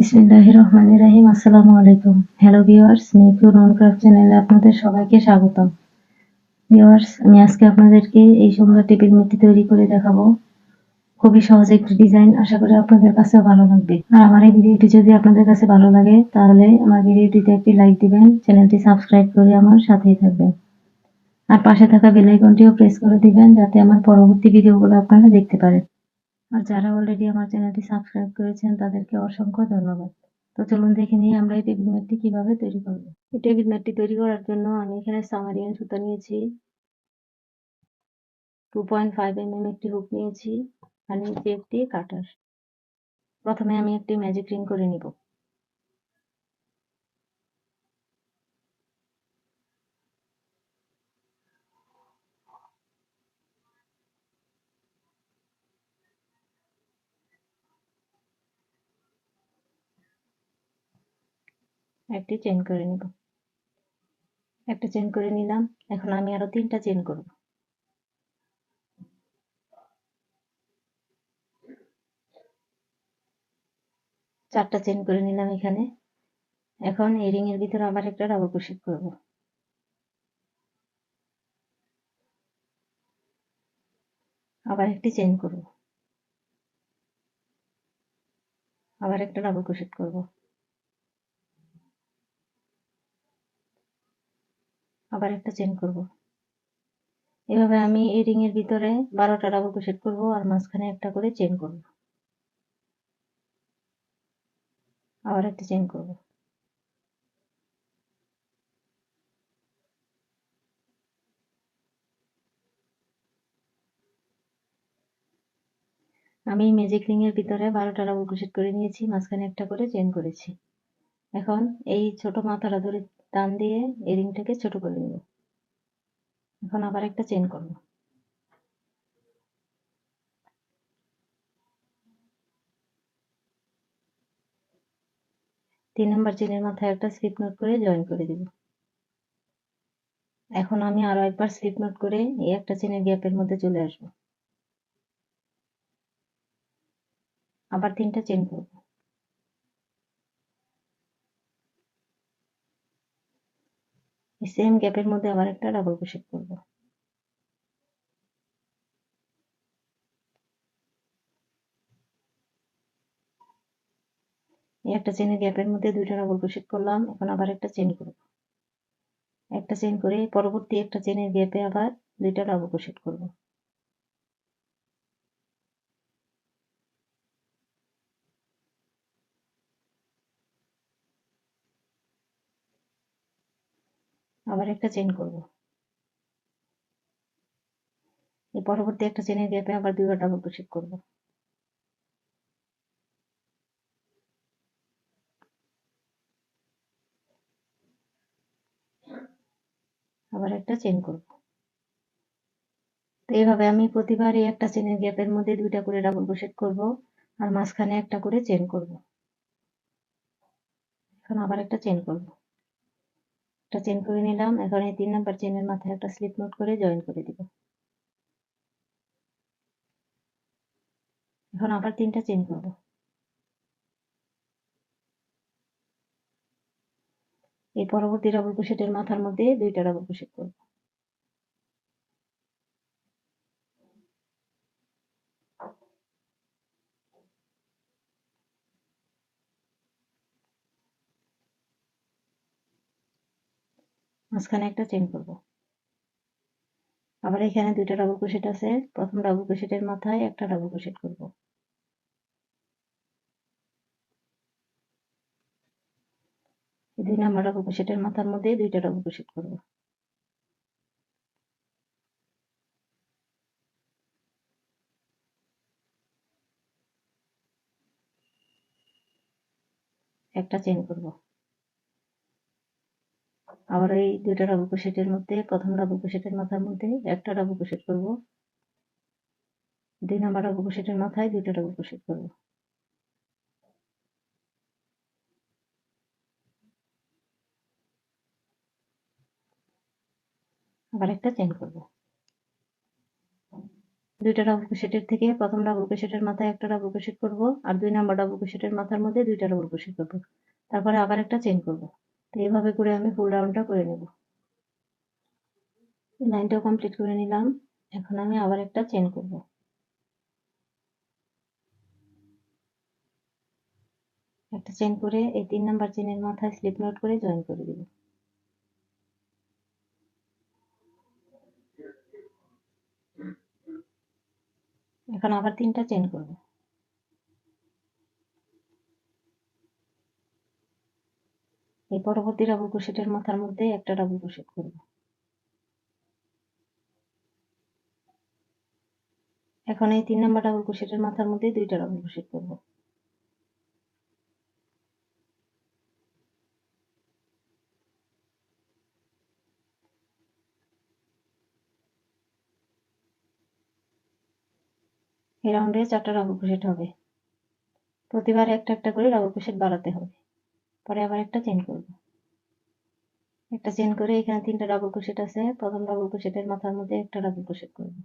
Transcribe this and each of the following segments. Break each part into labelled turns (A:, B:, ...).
A: বিসমিল্লাহ রাহিম আসসালামু আলাইকুম হ্যালো আপনাদের সবাইকে স্বাগতম আপনাদেরকে এই সুন্দর তৈরি করে দেখাবো খুবই একটি ডিজাইন আশা করি আপনাদের কাছেও ভালো লাগবে আর আমার এই ভিডিওটি যদি আপনাদের কাছে ভালো লাগে তাহলে আমার ভিডিওটিতে একটি লাইক দিবেন চ্যানেলটি সাবস্ক্রাইব করে আমার সাথেই থাকবেন আর পাশে থাকা বেল প্রেস করে দিবেন যাতে আমার পরবর্তী ভিডিওগুলো আপনারা দেখতে পারেন আর যারা অলরেডি আমার চ্যানেলটি সাবস্ক্রাইব করেছেন তাদেরকে অসংখ্য ধন্যবাদ তো চলুন দেখে নিই আমরা এই টেবিল ম্যাটটি কীভাবে তৈরি করব এই টেবিল ম্যাটটি তৈরি করার জন্য আমি এখানে সামারিয়ান সুতো নিয়েছি টু পয়েন্ট ফাইভ এমএম একটি হুক নিয়েছি আর নিচে একটি কাটার প্রথমে আমি একটি ম্যাজিক রিং করে নিব একটি চেন করে নিব একটা চেন করে নিলাম এখন আমি আরো তিনটা চেন করব চারটা চেন করে নিলাম এখানে এখন এই রিং এর ভিতরে আবার একটা ডাবল ক্রোশেট করব আবার একটি চেন করব আবার একটা ডাবল ক্রোশেট করব আবার একটা চেন করব। এভাবে আমি এই রিং এর ভিতরে বারোটা ডাবল ক্রোশেট করব আর মাঝখানে একটা করে চেন করব আবার একটা চেন করব আমি ম্যাজিক রিং এর ভিতরে বারোটা ডাবল ক্রোশেট করে নিয়েছি মাঝখানে একটা করে চেন করেছি এখন এই ছোট মাথাটা ধরে টান দিয়ে এই রিংটাকে ছোট করে নেব এখন আবার একটা চেন করব তিন নম্বর চেনের মাথায় একটা স্লিপ নোট করে জয়েন করে দিব এখন আমি আরো একবার স্লিপ নোট করে এই একটা চেনের গ্যাপের মধ্যে চলে আসব আবার তিনটা চেন করবো সেম গ্যাপের মধ্যে আবার একটা ডাবল ক্রোশেট করব একটা চেনের গ্যাপের মধ্যে দুইটা ডাবল ক্রোশেট করলাম এখন আবার একটা চেন করব একটা চেন করে পরবর্তী একটা চেনের গ্যাপে আবার দুইটা ডাবল ক্রোশেট করবো আবার একটা চেন করব এই পরবর্তী একটা চেনের গ্যাপে আবার দুইবার ডাবল ক্রোশেট করব আবার একটা চেন করব তো এইভাবে আমি প্রতিবার এই একটা চেনের গ্যাপের মধ্যে দুইটা করে ডাবল ক্রোশেট করব আর মাঝখানে একটা করে চেন করব এখন আবার একটা চেন করবো একটা চেন করে নিলাম এখন এই তিন নাম্বার চেনের মাথায় একটা স্লিপ নোট করে জয়েন করে দিব এখন আবার তিনটা চেন করব এই পরবর্তী ডাবল ক্রোশেটের মাথার মধ্যে দুইটা ডাবল ক্রোশেট করবো মাঝখানে একটা চেন করব আবার এখানে দুইটা ডাবল ক্রোশেট আছে প্রথম ডাবল ক্রোশেটের মাথায় একটা ডাবল ক্রোশেট করব দুই নাম্বার ডাবল ক্রোশেটের মাথার মধ্যে দুইটা ডাবল ক্রোশেট করব একটা চেন করব আবার এই দুইটা ডাবল ক্রোশেটের মধ্যে প্রথম ডাবল ক্রোশেটের মাথার মধ্যে একটা ডাবল ক্রোশেট করব দুই নাম্বার ডাবল ক্রোশেটের মাথায় দুইটা ডাবল ক্রোশেট করব আবার একটা চেইন করব দুইটা ডাবল ক্রোশেটের থেকে প্রথম ডাবল ক্রোশেটের মাথায় একটা ডাবল ক্রোশেট করব আর দুই নাম্বার ডাবল ক্রোশেটের মাথার মধ্যে দুইটা ডাবল ক্রোশেট করব তারপরে আবার একটা চেইন করব তো এইভাবে করে আমি ফুল রাউন্ডটা করে নেব লাইনটাও কমপ্লিট করে নিলাম এখন আমি আবার একটা চেন করব একটা চেন করে এই তিন নাম্বার চেনের মাথায় স্লিপ নোট করে জয়েন করে দিব এখন আবার তিনটা চেন করবো এই পরবর্তী ডাবল ক্রোশেটের মাথার মধ্যে একটা ডাবল ক্রোশেট করব এখন এই তিন নাম্বার ডাবল ক্রোশেটের মাথার মধ্যে দুইটা ডাবল ক্রোশেট করব এই রাউন্ডে চারটা ডাবল ক্রোশেট হবে প্রতিবার একটা একটা করে ডাবল ক্রোশেট বাড়াতে হবে পরে আবার একটা চেন করব একটা চেন করে এখানে তিনটা ডাবল ক্রোশেট আছে প্রথম ডাবল ক্রোশেটের মাথার মধ্যে একটা ডাবল ক্রোশেট করব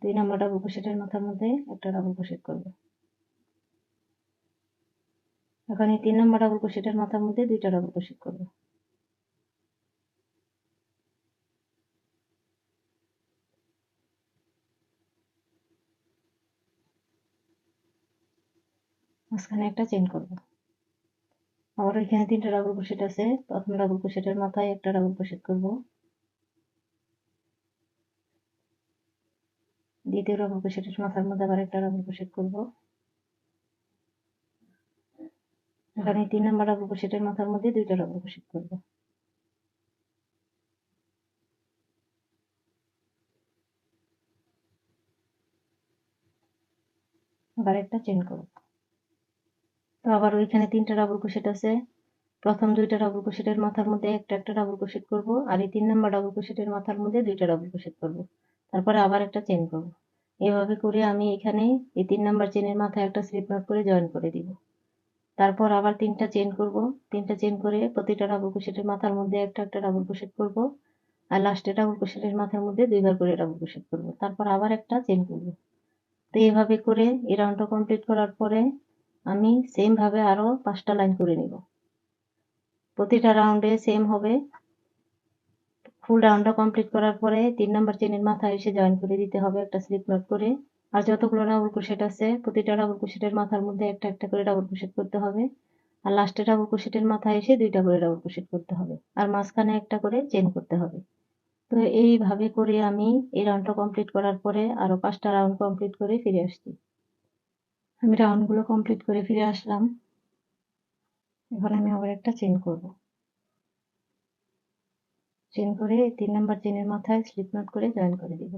A: দুই নাম্বার ডাবল ক্রোশেটের মাথার মধ্যে একটা ডাবল ক্রোশেট করব এখন এই তিন নাম্বার ডাবল ক্রোশেটের মাথার মধ্যে দুইটা ডাবল ক্রোশেট করব মাঝখানে একটা চেন করব আবার এখানে তিনটা ডাবল ক্রোশেট আছে প্রথম ডাবল ক্রোশেটের মাথায় একটা ডাবল ক্রোশেট করব দ্বিতীয় ডাবল ক্রোশেটের মাথার মধ্যে আবার একটা ডাবল ক্রোশেট করব এখানে তিন নাম্বার ডাবল ক্রোশেটের মাথার মধ্যে দুইটা ডাবল ক্রোশেট করব আবার একটা চেন করব তো আবার ওইখানে তিনটা ডাবল ক্রোশেট আছে প্রথম দুইটা ডাবল ক্রোশেটের মাথার মধ্যে একটা একটা ডাবল ক্রোশেট করব আর এই তিন নাম্বার ডাবল ক্রোশেটের মাথার মধ্যে দুইটা ডাবল ক্রোশেট করব তারপরে আবার একটা চেন করব এভাবে করে আমি এখানে এই তিন নাম্বার চেনের মাথায় একটা স্লিপ নট করে জয়েন করে দিব তারপর আবার তিনটা চেন করব তিনটা চেন করে প্রতিটা ডাবল ক্রোশেটের মাথার মধ্যে একটা একটা ডাবল ক্রোশেট করব আর লাস্টে ডাবল ক্রোশেটের মাথার মধ্যে দুইবার করে ডাবল ক্রোশেট করব তারপর আবার একটা চেন করব তো এইভাবে করে এই রাউন্ডটা কমপ্লিট করার পরে আমি সেমভাবে আরও পাঁচটা লাইন করে নিব প্রতিটা রাউন্ডে সেম হবে ফুল রাউন্ডটা কমপ্লিট করার পরে তিন নম্বর চেনের মাথায় এসে জয়েন করে দিতে হবে একটা স্লিপ নট করে আর যতগুলো ডাবল কুশেট আছে প্রতিটা ডাবল কুশেটের মাথার মধ্যে একটা একটা করে ডাবল কুশেট করতে হবে আর লাস্টে ডাবল কুশেটের মাথায় এসে দুইটা করে ডাবল কুশেট করতে হবে আর মাঝখানে একটা করে চেন করতে হবে তো এইভাবে করে আমি এই রাউন্ডটা কমপ্লিট করার পরে আরও পাঁচটা রাউন্ড কমপ্লিট করে ফিরে আসছি আমি রাউন্ডগুলো কমপ্লিট করে ফিরে আসলাম এখন আমি আবার একটা চেন করব চেন করে তিন নাম্বার চেনের মাথায় স্লিপ নট করে জয়েন করে দিব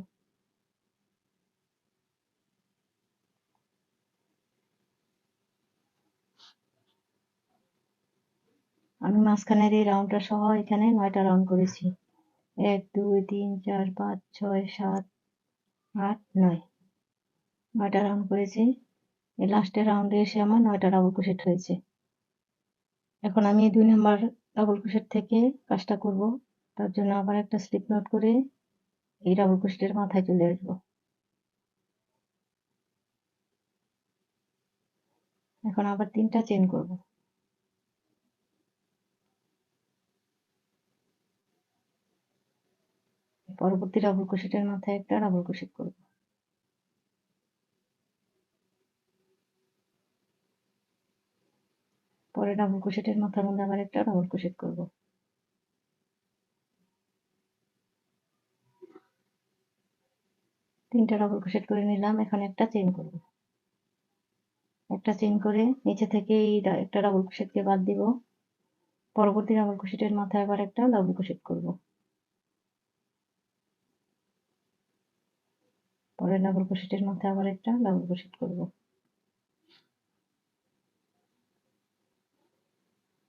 A: আমি মাঝখানের এই রাউন্ডটা সহ এখানে নয়টা রাউন্ড করেছি এক দুই তিন চার পাঁচ ছয় সাত আট নয় নয়টা রাউন্ড করেছি লাস্টের রাউন্ডে এসে আমার নয়টা ডাবল ক্রোশেট হয়েছে এখন আমি দুই নাম্বার ডাবল ক্রোশেট থেকে কাজটা করব তার জন্য আবার একটা স্লিপ নোট করে এই ডাবল ক্রোশেটের মাথায় চলে আসবো এখন আবার তিনটা চেন করব পরবর্তী ডাবল ক্রোশেটের মাথায় একটা ডাবল ক্রোশেট করবো ডাবল কোশেটের মাথার মধ্যে আবার একটা ডাবল কোশেট করব তিনটা ডাবল কোশেট করে নিলাম এখন একটা চেন করব একটা চেন করে নিচে থেকে এই একটা ডাবল ক্রোশেটকে বাদ দিব পরবর্তী ডাবল কোশেটের মাথায় আবার একটা ডাবল কোশেট করব পরের ডাবল কোশেটের মাথায় আবার একটা ডাবল কোশেট করব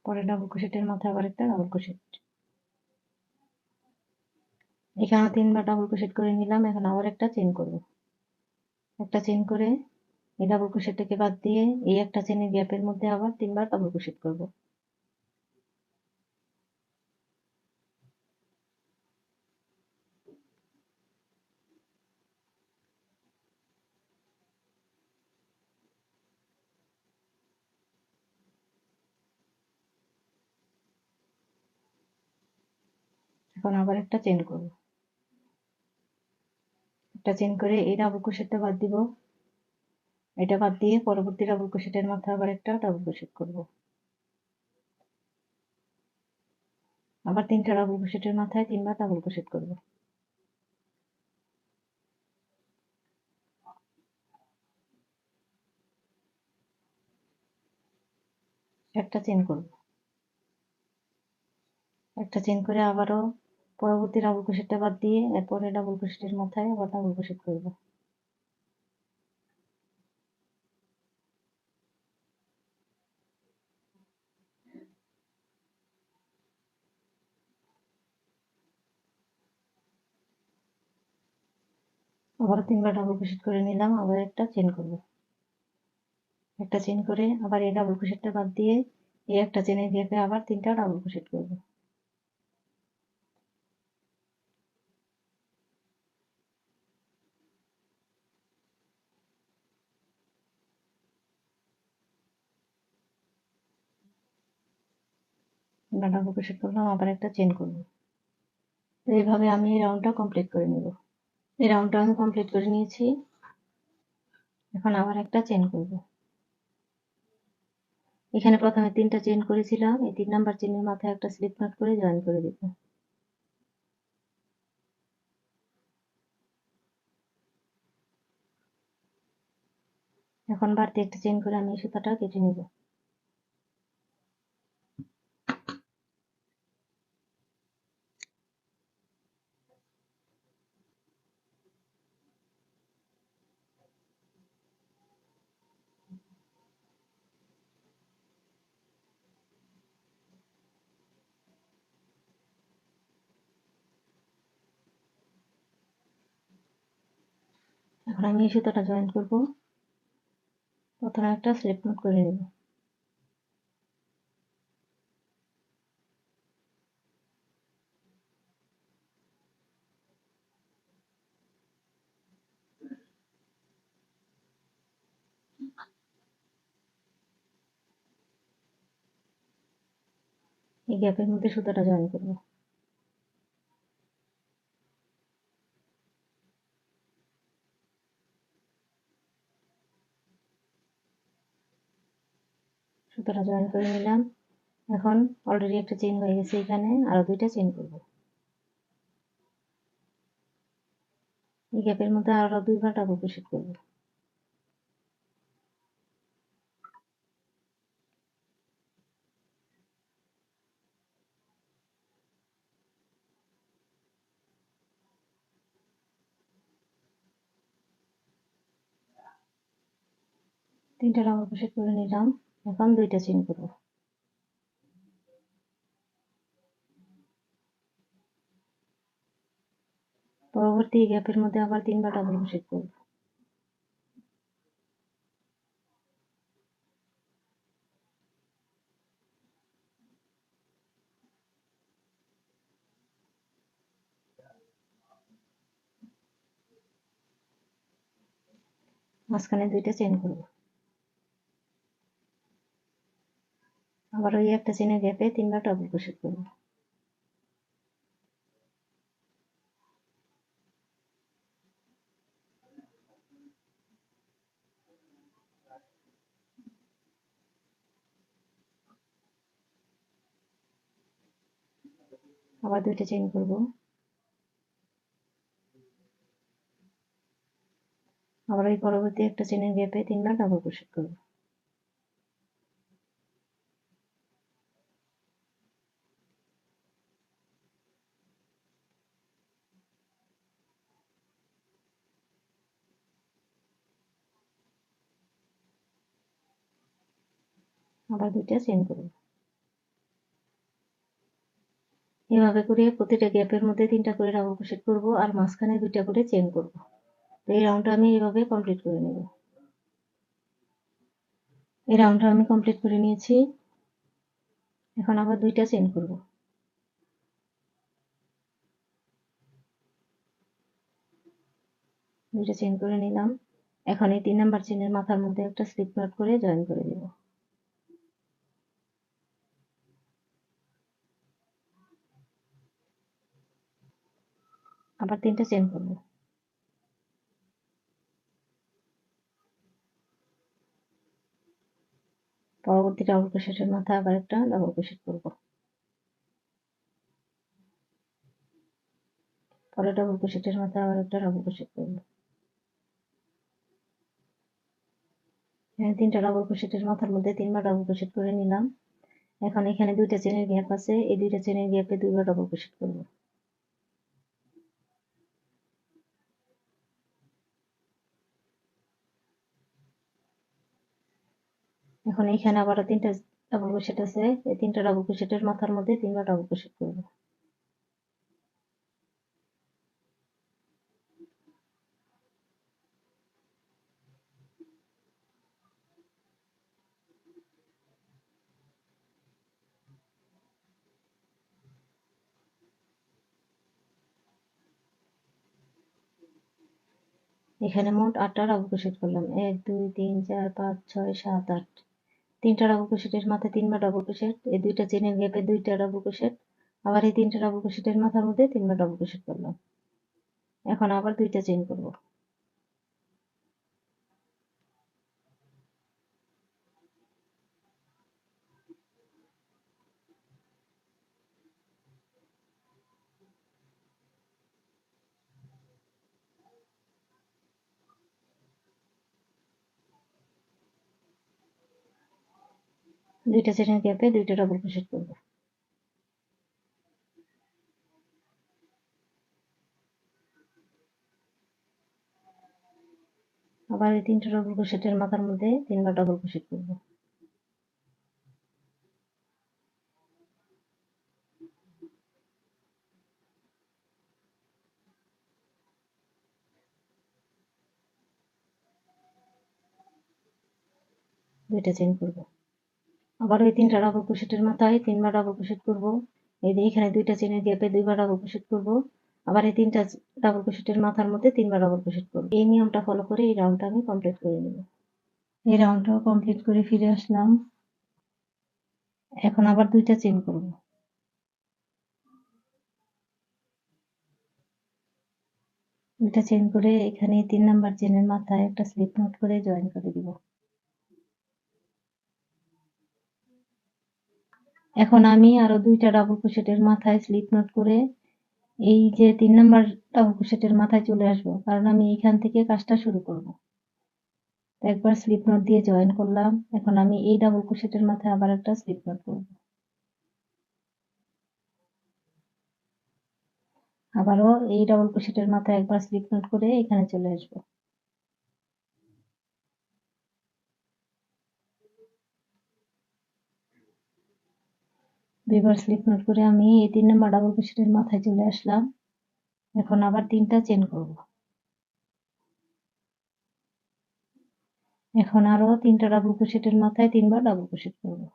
A: পরে ডাবল ক্রোশেটের মাথায় আবার একটা ডাবল ক্রোশেট এখানে তিনবার ডাবল ক্রোশেট করে নিলাম এখন আবার একটা চেন করব একটা চেন করে এই ডাবল ক্রোশেটটাকে বাদ দিয়ে এই একটা চেনের গ্যাপের মধ্যে আবার তিনবার ডাবল ক্রোশেট করব এখন আবার একটা চেন করব একটা চেন করে এই ডাবল ক্রোশেটটা বাদ দিব এটা বাদ দিয়ে পরবর্তী ডাবল ক্রোশেটের মাথায় আবার একটা ডাবল ক্রোশেট করব আবার তিনটা ডাবল ক্রোশেটের মাথায় তিনবার ডাবল ক্রোশেট করব একটা চেন করব একটা চেন করে আবারও পরবর্তী ডাবল ক্রোশেটটা বাদ দিয়ে এরপরে ডাবল ক্রোশেটের মাথায় আবার ডাবল ক্রোশেট করব আবার তিনবার ডাবল ক্রোশেট করে নিলাম আবার একটা চেন করব একটা চেন করে আবার এই ডাবল ক্রোশেটটা বাদ দিয়ে এই একটা চেনের গ্যাপে আবার তিনটা ডাবল ক্রোশেট করবো ডাটা প্রকাশিত করলাম আবার একটা চেন করব এইভাবে আমি এই রাউন্ডটা কমপ্লিট করে নেব এই রাউন্ডটা আমি কমপ্লিট করে নিয়েছি এখন আবার একটা চেন করব এখানে প্রথমে তিনটা চেন করেছিলাম এই তিন নাম্বার চেনের মাথায় একটা স্লিপ নট করে জয়েন করে দেব এখন বাড়তি একটা চেন করে আমি সুতাটা কেটে নেবো এখন আমি এই সুতোটা জয়েন করব প্রথমে একটা স্লিপ নোট করে নেব এই গ্যাপের মধ্যে সুতোটা জয়েন করবো সুতোটা জয়েন করে নিলাম এখন অলরেডি একটা চেন হয়ে গেছে এখানে আরো দুইটা চেন করব এই গ্যাপের মধ্যে আরও দুইবার ডাবল ক্রোশেট করব তিনটা ডাবল ক্রোশেট করে নিলাম এখন দুইটা চেন করব পরবর্তী গ্যাপের মধ্যে আবার তিনবার ডাবল ক্রোশেট করব মাঝখানে দুইটা চেঞ্জ করবো আবার ওই একটা চেনে গ্যাপে তিনবার ডবল ক্রোশেট করব আবার দুইটা চেন করব আবার ওই পরবর্তী একটা চেনের গ্যাপে তিনবার ডবল ক্রোশেট করব আমরা দুইটা চেন করব এভাবে করে প্রতিটা গ্যাপের মধ্যে তিনটা করে ডাবল ক্রোশেট করব আর মাঝখানে দুইটা করে চেন করব তো এই রাউন্ডটা আমি এভাবে কমপ্লিট করে নেব এই রাউন্ডটা আমি কমপ্লিট করে নিয়েছি এখন আবার দুইটা চেন করব দুইটা চেন করে নিলাম এখন এই তিন নাম্বার চেনের মাথার মধ্যে একটা স্লিপ নট করে জয়েন করে দেবো আবার তিনটা চেঞ্জ করবো পরবর্তী ডাবল ক্রোশেটের মাথায় আবার একটা ডাবল ক্রোশেট করবো পরে ডাবল ক্রোশেটের মাথায় আবার একটা ডাবল ক্রোশেট করবো এখানে হ্যাঁ, তিনটা ডাবল ক্রোশেটের মাথার মধ্যে তিনবার ডাবল ক্রোশেট করে নিলাম এখন এখানে দুইটা চেনের গ্যাপ আছে এই দুইটা চেনের গ্যাপে দুইবার ডাবল ক্রোশেট করবো এখন এখানে আবার তিনটা ডাবল ক্রোশেট আছে এই তিনটা ডাবল ক্রোশেটের মাথার মধ্যে তিনবার ডাবল ক্রোশেট করব এখানে মোট আটটা ডাবল ক্রোশেট করলাম এক দুই তিন চার পাঁচ ছয় সাত আট তিনটা ডাবল ক্রোশেটের মাথায় তিনবার ডাবল ক্রোশেট এই দুইটা চেনের গ্যাপে দুইটা ডাবল ক্রোশেট আবার এই তিনটা ডাবল ক্রোশেটের মাথার মধ্যে তিনবার ডাবল ক্রোশেট করলাম এখন আবার দুইটা চেন করব দুইটা চেনের গ্যাপে দুইটা ডবল ক্রোশেট করব আবার এই তিনটা ডবল ক্রোশেটের মাথার মধ্যে তিনবার ডবল ক্রোশেট করব দুইটা চেন করবো আবার ওই তিনটা ডাবল ক্রোশেটের মাথায় তিনবার ডাবল ক্রোশেট করব এই যে এখানে দুইটা চেনের গ্যাপে দুইবার ডাবল ক্রোশেট করব আবার এই তিনটা ডাবল ক্রোশেটের মাথার মধ্যে তিনবার ডাবল ক্রোশেট করব এই নিয়মটা ফলো করে এই রাউন্ডটা আমি কমপ্লিট করে নেব এই রাউন্ডটাও কমপ্লিট করে ফিরে আসলাম এখন আবার দুইটা চেন করব দুইটা চেন করে এখানে তিন নাম্বার চেনের মাথায় একটা স্লিপ নোট করে জয়েন করে দিব এখন আমি আরো দুইটা ডাবল ক্রোশেটের মাথায় স্লিপ নোট করে এই যে তিন নাম্বার ডাবল ক্রোশেটের মাথায় চলে আসব কারণ আমি এইখান থেকে কাজটা শুরু করব একবার স্লিপ নোট দিয়ে জয়েন করলাম এখন আমি এই ডাবল ক্রোশেটের মাথায় আবার একটা স্লিপ নোট করব আবারও এই ডাবল ক্রোশেটের মাথায় একবার স্লিপ নোট করে এখানে চলে আসবো বিবার স্লিপ নোট করে আমি এই তিন নম্বর ডাবল ক্রোশেটের মাথায় চলে আসলাম এখন আবার তিনটা চেন করব এখন আরো তিনটা ডাবল ক্রোশেটের মাথায় তিনবার ডাবল ক্রোশেট করবো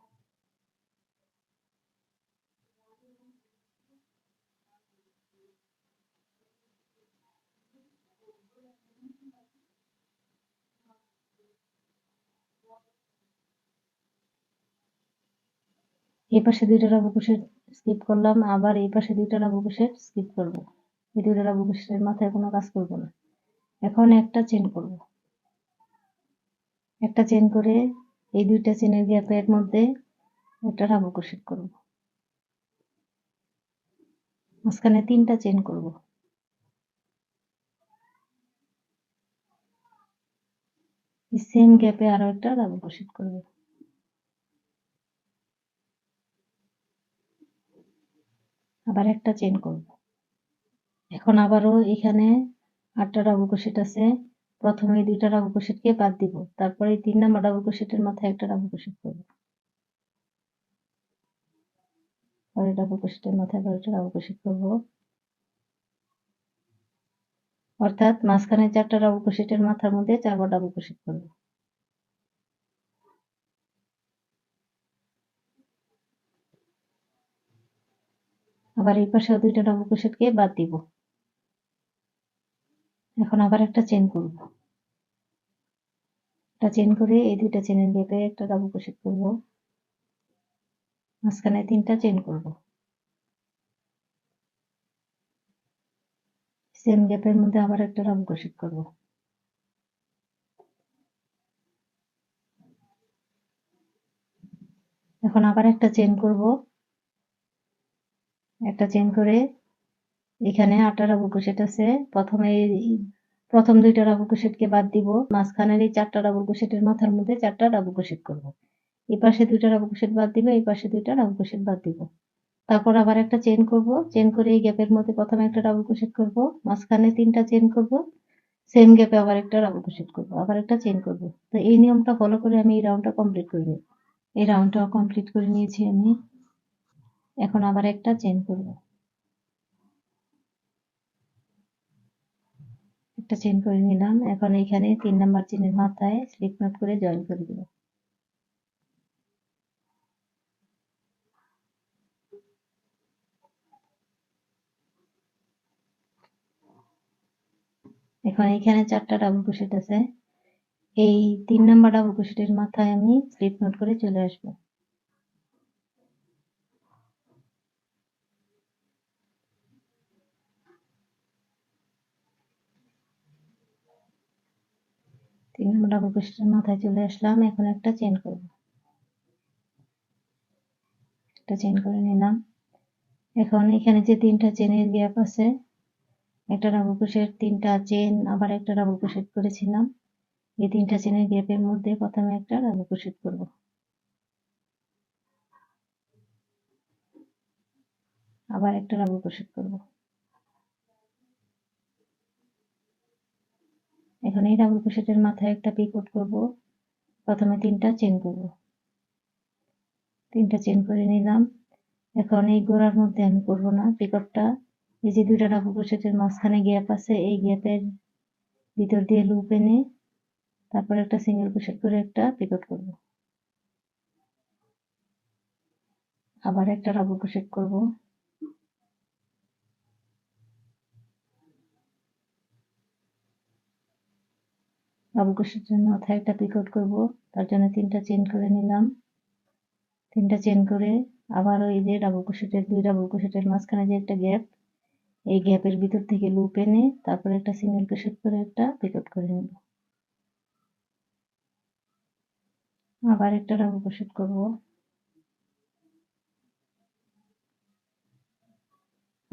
A: এই পাশে দুইটা রাবু ক্রোশে স্কিপ করলাম আবার এই পাশে দুইটা রাবু ক্রোশে স্কিপ করব এই দুইটা রাবু ক্রোশের মাথায় কোনো কাজ করব না এখন একটা চেন করব একটা চেন করে এই দুইটা চেনের গ্যাপের মধ্যে একটা রাবু ক্রোশে করব মাঝখানে তিনটা চেন করব সেম গ্যাপে আরো একটা ডাবল ক্রোশে করব আবার একটা চেন করব এখন আবারও এখানে আটটা ডাবল ক্রোশেট আছে প্রথমে দুইটা ডাবল ক্রোশেটকে বাদ দিব তারপরে তিন নাম্বার ডাবল ক্রোশেটের মাথায় একটা ডাবল ক্রোশেট করব পরে ডাবল ক্রোশেটের মাথায় বারোটা ডাবল ক্রোশেট করব অর্থাৎ মাঝখানে চারটা ডাবল ক্রোশেটের মাথার মধ্যে চারবার ডাবল ক্রোশেট করবো আবার এই পাশেও দুইটা ডবল ক্রোশেটকে বাদ দিব এখন আবার একটা চেন করব একটা চেন করে এই দুইটা চেনের গেপে একটা ডবল ক্রোশেট করব মাঝখানে তিনটা চেন করব সেম গ্যাপের মধ্যে আবার একটা ডবল ক্রোশেট করব এখন আবার একটা চেন করব একটা চেন করে এখানে আটটা রাবু কুশেট আছে প্রথমে প্রথম দুইটা রাবু কুশেটকে বাদ দিব মাঝখানের এই চারটা রাবু কুশেটের মাথার মধ্যে চারটা রাবু কুশেট করব এই পাশে দুইটা রাবু কুশেট বাদ দিব এই পাশে দুইটা রাবু কুশেট বাদ দিব তারপর আবার একটা চেন করব চেন করে এই গ্যাপের মধ্যে প্রথমে একটা রাবু কুশেট করব মাঝখানে তিনটা চেন করব সেম গ্যাপে আবার একটা রাবু কুশেট করব আবার একটা চেন করব তো এই নিয়মটা ফলো করে আমি এই রাউন্ডটা কমপ্লিট করে এই রাউন্ডটা কমপ্লিট করে নিয়েছি আমি এখন আবার একটা চেন করব একটা চেন করে নিলাম এখন এখানে তিন নাম্বার চেনের মাথায় স্লিপ নট করে জয়েন করে দিব এখন এখানে চারটা ডাবল ক্রোশেট আছে এই তিন নাম্বার ডাবল ক্রোশেটের মাথায় আমি স্লিপ নট করে চলে আসবো তিন নম্বর ডাবল ক্রোশেটের মাথায় চলে আসলাম এখন একটা চেন করব একটা চেন করে নিলাম এখন এখানে যে তিনটা চেনের গ্যাপ আছে একটা ডাবল ক্রোশেট তিনটা চেন আবার একটা ডাবল ক্রোশেট করেছিলাম এই তিনটা চেনের গ্যাপের মধ্যে প্রথমে একটা ডাবল ক্রোশেট করব আবার একটা ডাবল ক্রোশেট করবো এখন এই ডাবল ক্রোশেটের মাথায় একটা পিকট করব প্রথমে তিনটা চেন করব তিনটা চেন করে নিলাম এখন এই গোড়ার মধ্যে আমি করব না পিকটটা এই যে দুইটা ডাবল ক্রোশেটের মাঝখানে গ্যাপ আছে এই গ্যাপের ভিতর দিয়ে লুপ এনে তারপর একটা সিঙ্গেল ক্রোশেট করে একটা পিকট করব আবার একটা ডাবল ক্রোশেট করব অবকাশের জন্য মাথায় একটা পিকট করব তার জন্য তিনটা চেন করে নিলাম তিনটা চেন করে আবার ওই যে ডাবল ক্রোশেটের দুই ডাবল ক্রোশেটের মাঝখানে যে একটা গ্যাপ এই গ্যাপের ভিতর থেকে লুপ এনে তারপরে একটা সিঙ্গেল ক্রোশেট করে একটা পিকট করে নেব আবার একটা ডাবল ক্রোশেট করব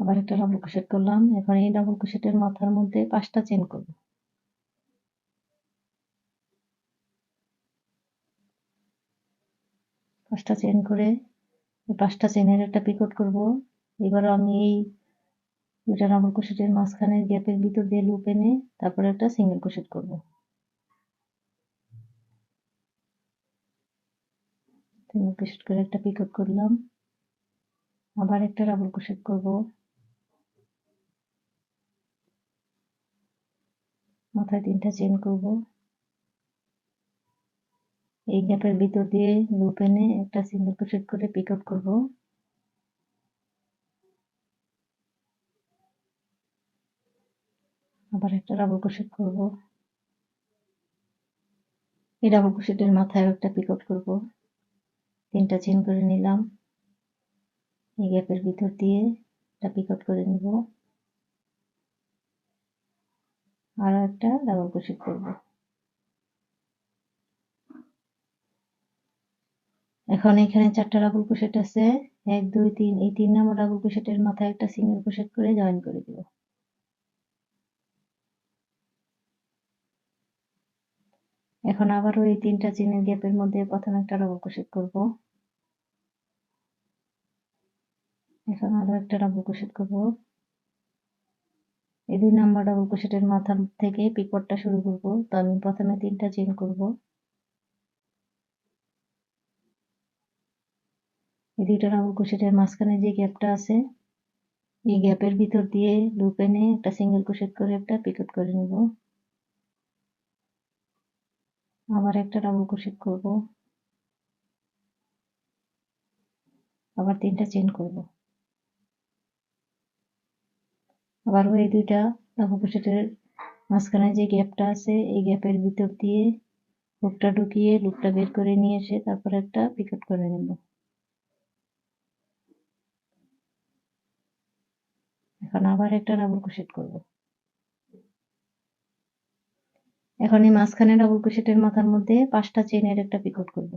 A: আবার একটা ডাবল ক্রোশেট করলাম এখন এই ডাবল ক্রোশেটের মাথার মধ্যে পাঁচটা চেন করবো পাঁচটা চেন করে এই পাঁচটা চেনের একটা পিকট করব এবার আমি এই দুটা ডাবল মাঝখানে মাঝখানের গ্যাপের ভিতর দিয়ে লুপ এনে তারপরে একটা সিঙ্গেল ক্রোশেট করব সিঙ্গেল ক্রোশেট করে একটা পিকট করলাম আবার একটা ডাবল ক্রোশেট করব মাথায় তিনটা চেন করবো এই গ্যাপের ভিতর দিয়ে লুপ এনে একটা সিঙ্গেল ক্রোশেট করে পিক আপ করব আবার একটা ডাবল ক্রোশেট করব এই ডাবল ক্রোশেটের মাথায় একটা পিক আপ করব তিনটা চেন করে নিলাম এই গ্যাপের ভিতর দিয়ে এটা পিক আপ করে নিব আরও একটা ডাবল ক্রোশেট করবো এখন এখানে চারটা ডাবল ক্রোশেট আছে এক দুই তিন এই তিন নম্বর ডাবল ক্রোশেটের মাথায় একটা সিঙ্গেল ক্রোশেট করে জয়েন করে দিব এখন আবারও এই তিনটা চেনের গ্যাপের মধ্যে প্রথমে একটা ডাবল ক্রোশেট করব এখন আরো একটা ডাবল ক্রোশেট করব এই দুই নাম্বার ডাবল ক্রোশেটের মাথা থেকে পিকটটা শুরু করব তো আমি প্রথমে তিনটা চেন করব এই দুইটা রাবার ক্রোশেটের মাঝখানে যে গ্যাপটা আছে এই গ্যাপের ভিতর দিয়ে লুপ এনে একটা সিঙ্গেল কোষেট করে একটা পিকট করে নিব আবার একটা ডাবল ক্রোশেট করব আবার তিনটা চেন করব আবার এই দুইটা ডাবল ক্রোশেটের মাঝখানে যে গ্যাপটা আছে এই গ্যাপের ভিতর দিয়ে লুকটা ঢুকিয়ে লুকটা বের করে নিয়ে এসে তারপর একটা পিকট করে নেবো এখন আবার একটা ডাবল ক্রোশেট করব এখন এই মাঝখানে ডাবল ক্রোশেটের মাথার মধ্যে পাঁচটা চেনের একটা পিকট করব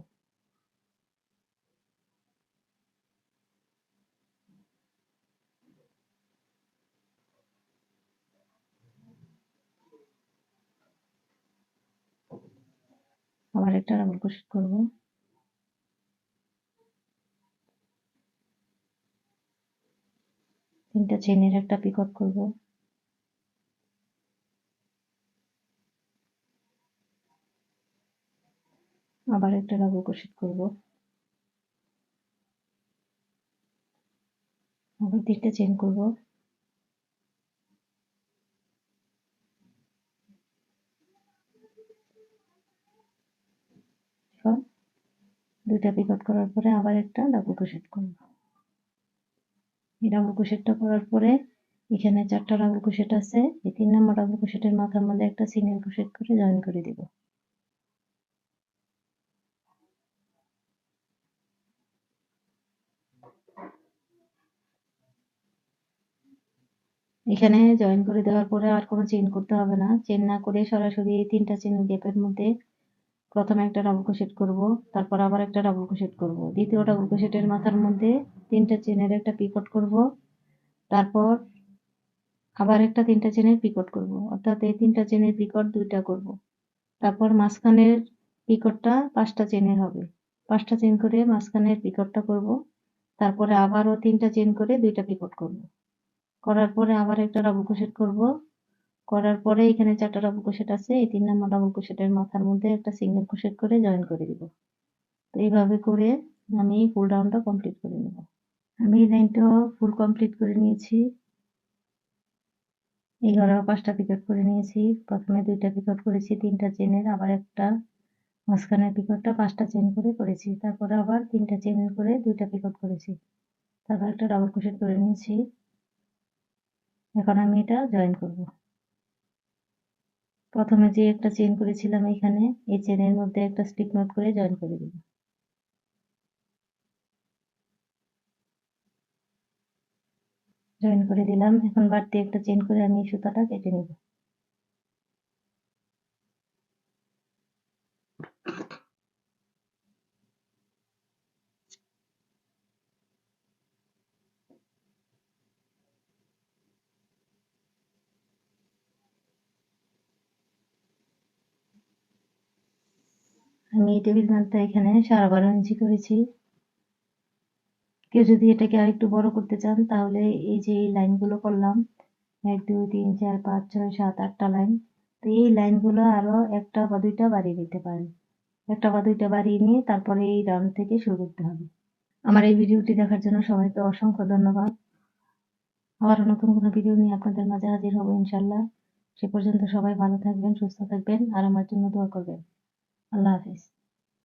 A: আবার একটা ডাবল ক্রোশেট করবো তিনটা চেনের একটা পিক আপ করবো আবার একটা লাভ ক্রোশেট করব আবার তিনটা চেন করব দুইটা আপ করার পরে আবার একটা লাগু ক্রোশেট করব এই রাউন্ড ক্রোশেটটা করার পরে এখানে চারটা রাউন্ড ক্রোশেট আছে এই তিন নম্বর রাউন্ড ক্রোশেটের মাথার মধ্যে একটা সিঙ্গেল ক্রোশেট করে জয়েন করে দিব এখানে জয়েন করে দেওয়ার পরে আর কোনো চেন করতে হবে না চেন না করে সরাসরি এই তিনটা চেন গ্যাপের মধ্যে প্রথমে একটা ডাবল ক্রোশেট করব তারপর আবার একটা ডাবল ক্রোশেট করব দ্বিতীয় ডাবল ক্রোশেটের মাথার মধ্যে তিনটা চেনের একটা পিকট করব তারপর আবার একটা তিনটা চেনের পিকট করব অর্থাৎ এই তিনটা চেনের পিকট দুইটা করব তারপর মাঝখানের পিকটটা পাঁচটা চেনের হবে পাঁচটা চেন করে মাঝখানের পিকটটা করব তারপরে আবারও তিনটা চেন করে দুইটা পিকট করব করার পরে আবার একটা ডাবল ক্রোশেট করব করার পরে এখানে চারটা ডবল ক্রোশেট আছে এই তিন নম্বর ডাবল ক্রোশেটের মাথার মধ্যে একটা সিঙ্গেল ক্রোশেট করে জয়েন করে দিব তো এইভাবে করে আমি ফুল রাউন্ডটা কমপ্লিট করে নেব আমি এই লাইনটা ফুল কমপ্লিট করে নিয়েছি এগারো পাঁচটা পিকট করে নিয়েছি প্রথমে দুইটা পিকট করেছি তিনটা চেনের আবার একটা মাঝখানের পিকটটা পাঁচটা চেন করে করেছি তারপরে আবার তিনটা চেন করে দুইটা পিকট করেছি তারপর একটা ডবল ক্রোশেট করে নিয়েছি এখন আমি এটা জয়েন করবো প্রথমে যে একটা চেন করেছিলাম এখানে এই চেনের মধ্যে একটা স্টিক নট করে জয়েন করে দিব জয়েন করে দিলাম এখন বাড়তি একটা চেন করে আমি সুতাটা কেটে নেব আমি এই টেবিল ম্যাপটা এখানে সাড়ে বারো ইঞ্চি করেছি কেউ যদি এটাকে আরেকটু বড় করতে চান তাহলে এই যে এই লাইনগুলো করলাম এক দুই তিন চার পাঁচ ছয় সাত আটটা লাইন তো এই লাইনগুলো আরও একটা বা দুইটা বাড়িয়ে দিতে পারেন একটা বা দুইটা বাড়িয়ে নিয়ে তারপরে এই রাউন্ড থেকে শুরু করতে হবে আমার এই ভিডিওটি দেখার জন্য সবাইকে অসংখ্য ধন্যবাদ আবার নতুন কোনো ভিডিও নিয়ে আপনাদের মাঝে হাজির হবো ইনশাল্লাহ সে পর্যন্ত সবাই ভালো থাকবেন সুস্থ থাকবেন আর আমার জন্য দোয়া করবেন আল্লাহ হাফিজ